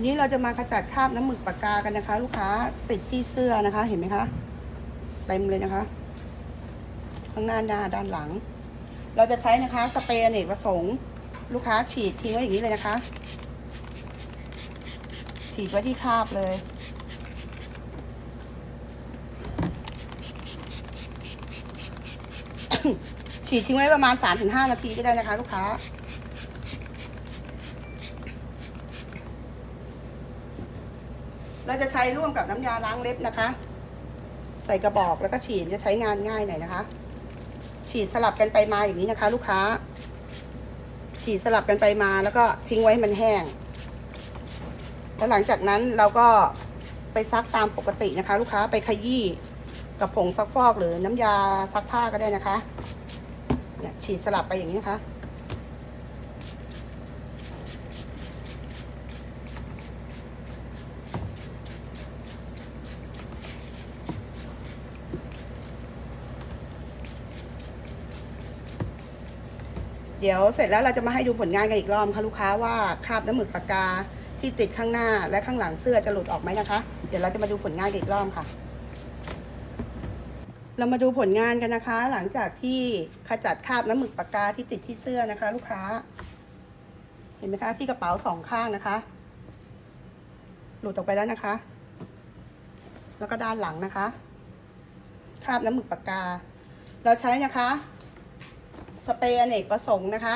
วันนี้เราจะมาขจัดคราบน้ำหมึกปากกากันนะคะ ลูกค้าติดที่เสื้อนะคะ เห็นไหมคะเต็มเลยนะคะข้างหน้าหน้าด้านหลัง เราจะใช้นะคะสเปรย์อเนกประสงค์ลูกค้าฉีดทิ้งไว้อย่างนี้เลยนะคะ ฉีดไว้ที่คราบเลยฉีดทิ้งไว้ประมาณ 3-5 นาทีก็ได้นะคะ ลูกค้า เราจะใช้ร่วมกับน้ำยาล้างเล็บนะคะ ใส่กระบอกแล้วก็ฉีดจะใช้งานง่ายหน่อยนะคะ ฉีดสลับกันไปมาอย่างนี้นะคะ ลูกค้า ฉีดสลับกันไปมาแล้วก็ทิ้งไว้ให้มันแห้ง แล้วหลังจากนั้นเราก็ไปซักตามปกตินะคะ ลูกค้าไปขยี้กับผงซักฟอกหรือน้ำยาซักผ้าก็ได้นะคะเนี่ยฉีดสลับไปอย่างนี้นะคะ เดี๋ยวเสร็จแล้วเราจะมาให้ดูผลงานกันอีกรอบค่ะลูกค้าว่าคราบน้ำหมึกปากกาที่ติดข้างหน้าและข้างหลังเสื้อจะหลุดออกไหมนะคะ เดี๋ยวเราจะมาดูผลงานกันอีกรอบค่ะ เรามาดูผลงานกันนะคะ หลังจากที่ขจัดคราบน้ำหมึกปากกาที่ติดที่เสื้อนะคะ ลูกค้า เห็นไหมคะที่กระเป๋าสองข้างนะคะ หลุดออกไปแล้วนะคะ แล้วก็ด้านหลังนะคะคราบน้ำหมึกปากกา เราใช้นะคะ สเปรย์อเนกประสงค์นะคะ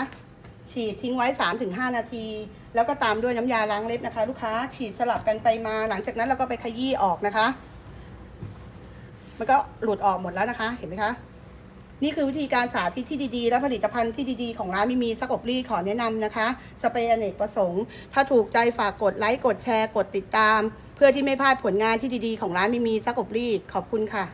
ฉีดทิ้งไว้ 3-5 นาที แล้วก็ตามด้วยน้ำยาล้างเล็บนะคะ ลูกค้าฉีดสลับกันไปมาหลังจากนั้นเราก็ไปขยี้ออกนะคะ มันก็หลุดออกหมดแล้วนะคะ เห็นไหมคะนี่คือวิธีการสาธิตที่ดีๆ และผลิตภัณฑ์ที่ดีๆ ของร้านมิมีซักอบรีดขอแนะนำนะคะ สเปรย์อเนกประสงค์ ถ้าถูกใจฝากกดไลค์ กดแชร์ กดติดตาม เพื่อที่ไม่พลาดผลงานที่ดีๆ ของร้านมิมีซักอบรีดขอบคุณค่ะ